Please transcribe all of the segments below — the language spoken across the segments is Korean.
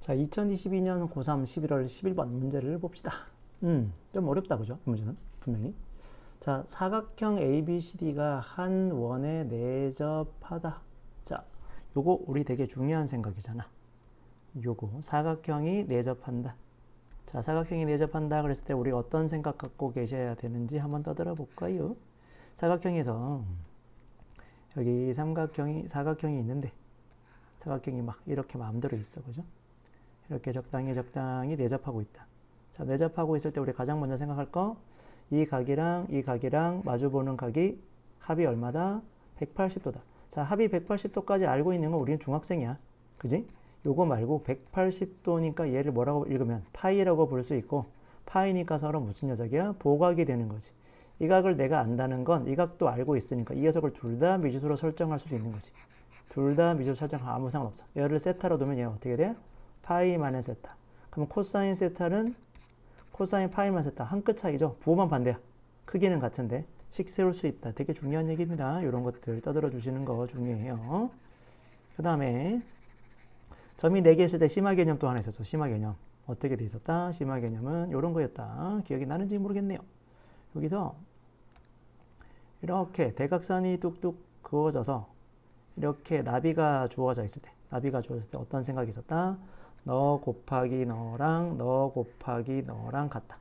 자, 2022년 고3 11월 11번 문제를 봅시다. 음, 좀 어렵다, 그죠? 이 문제는 분명히. 자, 사각형 ABCD가 한 원에 내접하다. 자, 요거 우리 되게 중요한 생각이잖아. 요거 사각형이 내접한다. 자, 사각형이 내접한다 그랬을 때 우리가 어떤 생각 갖고 계셔야 되는지 한번 떠들어 볼까요? 사각형에서 여기 삼각형이 사각형이 있는데 사각형이 막 이렇게 마음대로 있어, 그죠? 이렇게 적당히 적당히 내접하고 있다. 자, 내접하고 있을 때 우리 가장 먼저 생각할 거, 이 각이랑 이 각이랑 마주보는 각이 합이 얼마다? 180도다. 자, 합이 180도까지 알고 있는 건 우리는 중학생이야. 그지? 요거 말고 180도니까 얘를 뭐라고 읽으면 파이라고 부를 수 있고 파이니까 서로 무슨 녀석이야? 보각이 되는 거지. 이 각을 내가 안다는 건 이 각도 알고 있으니까 이 녀석을 둘 다 미지수로 설정할 수도 있는 거지. 둘 다 미지수 설정 아무 상관없어. 얘를 세타로 두면 얘가 어떻게 돼? 파이만의 세타. 그럼 코사인 세타는 코사인 파이만 세타. 한 끗 차이죠. 부호만 반대야. 크기는 같은데 식 세울 수 있다. 되게 중요한 얘기입니다. 이런 것들 떠들어 주시는 거 중요해요. 그 다음에 점이 4개 있을 때 심화 개념 또 하나 있었죠. 심화 개념. 어떻게 돼 있었다? 심화 개념은 이런 거였다. 기억이 나는지 모르겠네요. 여기서 이렇게 대각선이 뚝뚝 그어져서 이렇게 나비가 주어져 있을 때 나비가 주어졌을 때 어떤 생각이 있었다? 너 곱하기 너랑 너 곱하기 너랑 같다.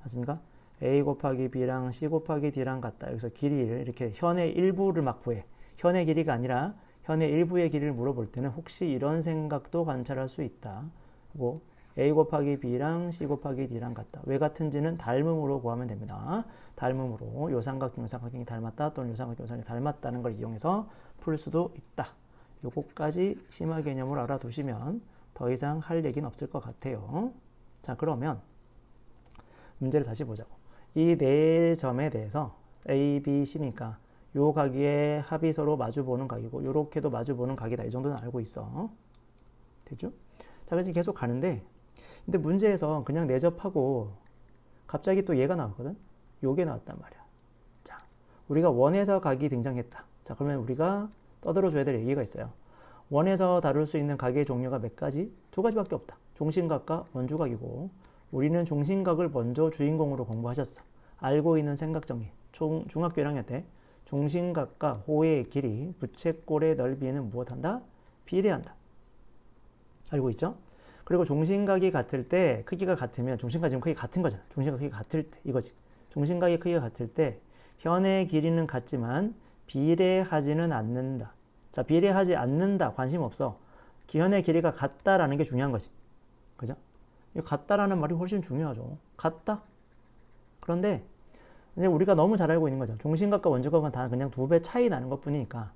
맞습니까? A 곱하기 B랑 C 곱하기 D랑 같다. 여기서 길이를 이렇게 현의 일부를 막 구해. 현의 길이가 아니라 현의 일부의 길이를 물어볼 때는 혹시 이런 생각도 관찰할 수 있다. 그리고 A 곱하기 B랑 C 곱하기 D랑 같다. 왜 같은지는 닮음으로 구하면 됩니다. 닮음으로 요 삼각형, 요 삼각형이 닮았다 또는 요 삼각형, 요 삼각형이 닮았다는 걸 이용해서 풀 수도 있다. 요거까지 심화 개념을 알아두시면 더 이상 할 얘기는 없을 것 같아요. 자, 그러면 문제를 다시 보자고. 이 네 점에 대해서 A, B, C니까 요 각의 합이 서로 마주 보는 각이고 요렇게도 마주 보는 각이다. 이 정도는 알고 있어. 되죠? 자, 그래서 계속 가는데 근데 문제에서 그냥 내접하고 갑자기 또 얘가 나왔거든. 요게 나왔단 말이야. 자, 우리가 원에서 각이 등장했다. 자, 그러면 우리가 떠들어 줘야 될 얘기가 있어요. 원에서 다룰 수 있는 각의 종류가 몇 가지? 두 가지밖에 없다. 종신각과 원주각이고 우리는 종신각을 먼저 주인공으로 공부하셨어. 알고 있는 생각 정리. 중, 중학교 1학년 때 종신각과 호의 길이, 부채꼴의 넓이는 무엇한다? 비례한다. 알고 있죠? 그리고 종신각이 같을 때 크기가 같으면 종신각 지금 크기 같은 거잖아. 종신각 크기가 같을 때 이거지. 종신각의 크기가 같을 때 현의 길이는 같지만 비례하지는 않는다. 자, 비례하지 않는다. 관심 없어. 현의 길이가 같다라는 게 중요한 거지. 그죠? 이 같다라는 말이 훨씬 중요하죠. 같다. 그런데 이제 우리가 너무 잘 알고 있는 거죠. 종신각과 원주각은 다 그냥 두 배 차이 나는 것 뿐이니까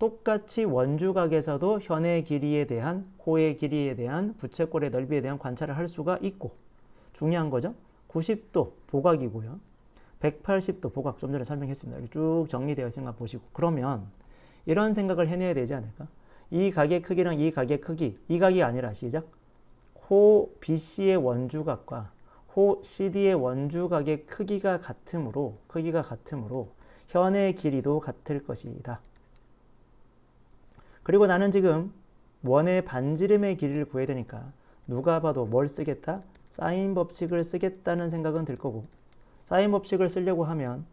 똑같이 원주각에서도 현의 길이에 대한 호의 길이에 대한 부채꼴의 넓이에 대한 관찰을 할 수가 있고 중요한 거죠. 90도 보각이고요. 180도 보각 좀 전에 설명했습니다. 여기 쭉 정리되어 거 보시고 그러면 이런 생각을 해내야 되지 않을까? 이 각의 크기랑 이 각의 크기 이 각이 아니라 시작 호 BC의 원주각과 호 CD의 원주각의 크기가 같으므로 크기가 같으므로 현의 길이도 같을 것이다. 그리고 나는 지금 원의 반지름의 길이를 구해야 되니까 누가 봐도 뭘 쓰겠다? 사인 법칙을 쓰겠다는 생각은 들 거고 사인 법칙을 쓰려고 하면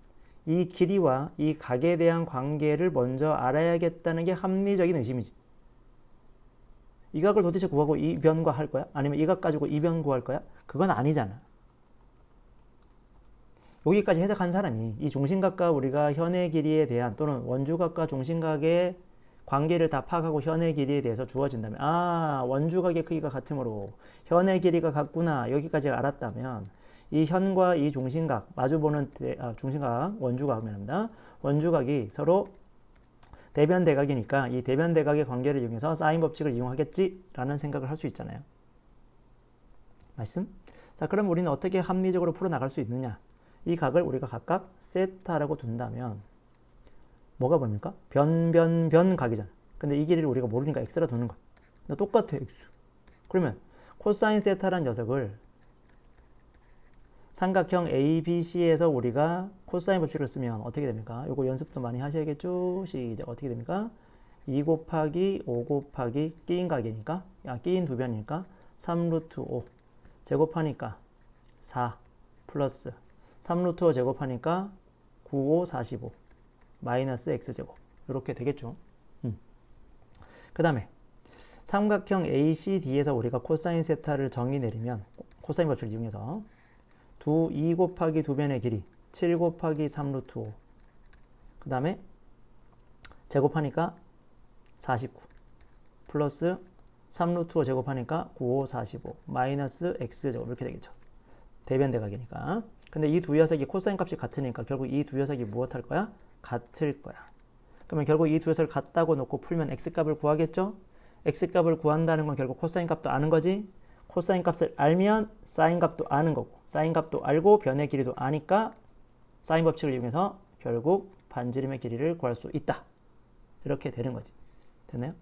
이 길이와 이 각에 대한 관계를 먼저 알아야겠다는 게 합리적인 의심이지. 이 각을 도대체 구하고 이 변과 할 거야? 아니면 이 각 가지고 이 변 구할 거야? 그건 아니잖아. 여기까지 해석한 사람이 이 종신각과 우리가 현의 길이에 대한 또는 원주각과 종신각의 관계를 다 파악하고 현의 길이에 대해서 주어진다면 아 원주각의 크기가 같으므로 현의 길이가 같구나 여기까지 알았다면 이 현과 이 종신각 마주보는 대, 아, 종신각 원주각 말합니다 원주각이 서로 대변 대각이니까 이 대변 대각의 관계를 이용해서 사인 법칙을 이용하겠지라는 생각을 할 수 있잖아요. 말씀? 자 그럼 우리는 어떻게 합리적으로 풀어 나갈 수 있느냐? 이 각을 우리가 각각 세타라고 둔다면 뭐가 보입니까? 변, 변, 변 각이잖아. 근데 이 길이를 우리가 모르니까 x라 두는. 근데 똑같아, x. 그러면 코사인 세타란 녀석을 삼각형 ABC에서 우리가 코사인 법칙을 쓰면 어떻게 됩니까? 이거 연습도 많이 하셔야겠죠? 시작. 어떻게 됩니까? 2 곱하기 5 곱하기 끼인 각이니까, 야, 끼인 두 변이니까 3루트 5 제곱하니까 4 플러스 3루트 5 제곱하니까 9, 5, 45 마이너스 x제곱 이렇게 되겠죠. 음. 그 다음에 삼각형 ACD에서 우리가 코사인 세타를 정의 내리면 코사인 법칙을 이용해서 두 2 곱하기 두 변의 길이 7 곱하기 3 루트 5. 그 다음에 제곱하니까 49 플러스 3 루트 5 제곱하니까 9, 5, 45 마이너스 x제곱 이렇게 되겠죠. 대변 대각이니까. 근데 이 두 녀석이 코사인 값이 같으니까 결국 이 두 녀석이 무엇 할 거야? 같을 거야. 그러면 결국 이 두 녀석을 같다고 놓고 풀면 x값을 구하겠죠? x값을 구한다는 건 결국 코사인 값도 아는 거지. 코사인 값을 알면 사인 값도 아는 거고 사인 값도 알고 변의 길이도 아니까 사인 법칙을 이용해서 결국 반지름의 길이를 구할 수 있다. 이렇게 되는 거지. 됐나요?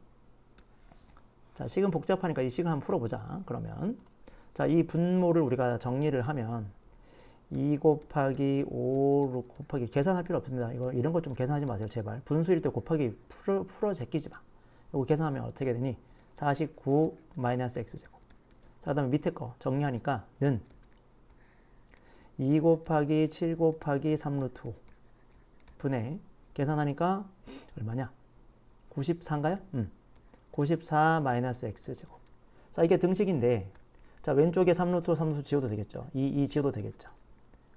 자, 식은 복잡하니까 이 식을 한번 풀어보자. 그러면 자, 이 분모를 우리가 정리를 하면 2 곱하기 5 곱하기 계산할 필요 없습니다. 이거 이런 거좀 계산하지 마세요, 제발. 분수일 때 곱하기 풀어 풀어 제끼지 마. 이거 계산하면 어떻게 되니? 49 마이너스 x제곱. 자, 그다음에 밑에 거 정리하니까 는 2 곱하기 7 곱하기 3루트 5 분의 계산하니까 얼마냐? 94인가요? 음. 94 마이너스 x제곱. 자, 이게 등식인데 자, 왼쪽에 3루트 3루트 지워도 되겠죠. 2, 2 지워도 되겠죠.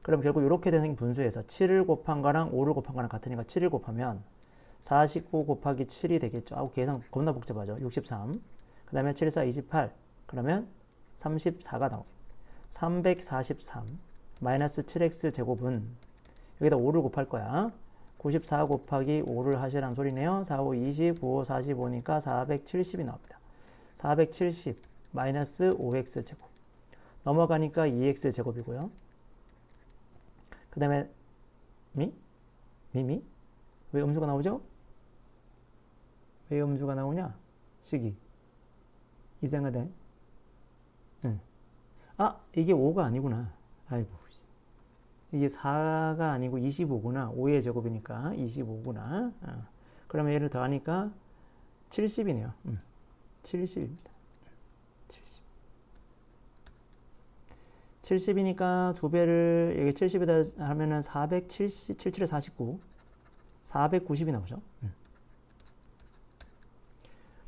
그럼 결국 이렇게 되는 분수에서 7을 곱한 거랑 5를 곱한 거랑 같으니까 7을 곱하면 49 곱하기 7이 되겠죠. 아우 계산 겁나 복잡하죠. 63. 그 다음에 7, 4, 28. 그러면 34가 나오겠네. 343 마이너스 7x 제곱은 여기다 5를 곱할 거야. 94 곱하기 5를 하시란 소리네요. 4, 5, 20, 9, 5, 45니까 470이 나옵니다. 470 마이너스 5x 제곱. 넘어가니까 2x 제곱이고요. 그 다음에 미? 미미? 왜 음수가 나오죠? 왜 음수가 나오냐? 식이. 이상하네. 응. 아, 이게 5가 아니구나. 아이고. 이게 4가 아니고 25구나. 5의 제곱이니까 25구나. 어. 그러면 얘를 더하니까 70이네요. 음. 70입니다. 70. 70이니까 두 배를 여기 70에다 하면은 470, 77에 49, 490이 나오죠. 음.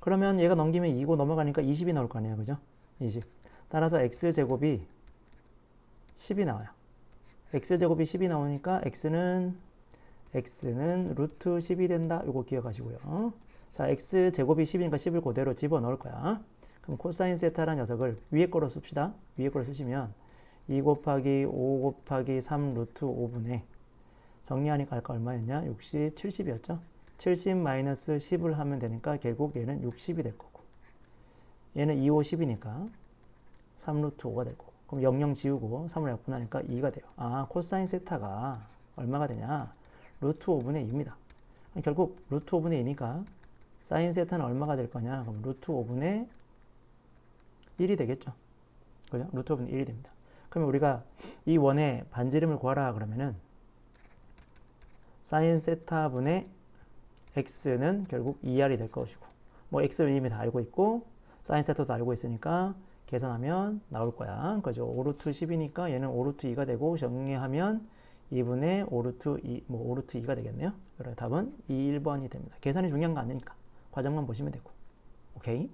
그러면 얘가 넘기면 2고 넘어가니까 20이 나올 거 아니에요. 그죠? 20. 따라서 x제곱이 10이 나와요. x제곱이 10이 나오니까 x는 x는 루트 10이 된다. 이거 기억하시고요. 자, x제곱이 10이니까 10을 그대로 집어넣을 거야. 그럼 코사인 세타라는 녀석을 위에 거로 씁시다. 위에 거로 쓰시면 2 곱하기 5 곱하기 3 루트 5분의 정리하니까 할까 얼마였냐? 60, 70이었죠? 70 마이너스 10을 하면 되니까 결국 얘는 60이 될 거고 얘는 2, 5, 10이니까 3 루트 5가 될 거고 그럼 0, 0 지우고 3을 약분하니까 2가 돼요. 아, 코사인 세타가 얼마가 되냐? 루트 5분의 2입니다. 결국 루트 5분의 2니까 사인 세타는 얼마가 될 거냐? 그럼 루트 5분의 1이 되겠죠. 그죠? 루트 5분의 1이 됩니다. 그러면 우리가 이 원의 반지름을 구하라 그러면은 사인 세타분의 x는 결국 2r이 될 것이고 뭐 x를 이미 다 알고 있고 사인 세타도 알고 있으니까 계산하면 나올 거야. 그죠? 5루트 10이니까 얘는 5루트 2가 되고 정리하면 2분의 5루트 2, 뭐 5루트 2가 되겠네요. 그래 답은 2, 1번이 됩니다. 계산이 중요한 거 아니니까 과정만 보시면 되고. 오케이?